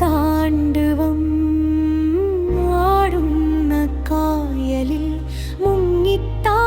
താണ്ഡവം ആടുന്ന കായലിൽ മുങ്ങിത്താ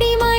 கொடிமா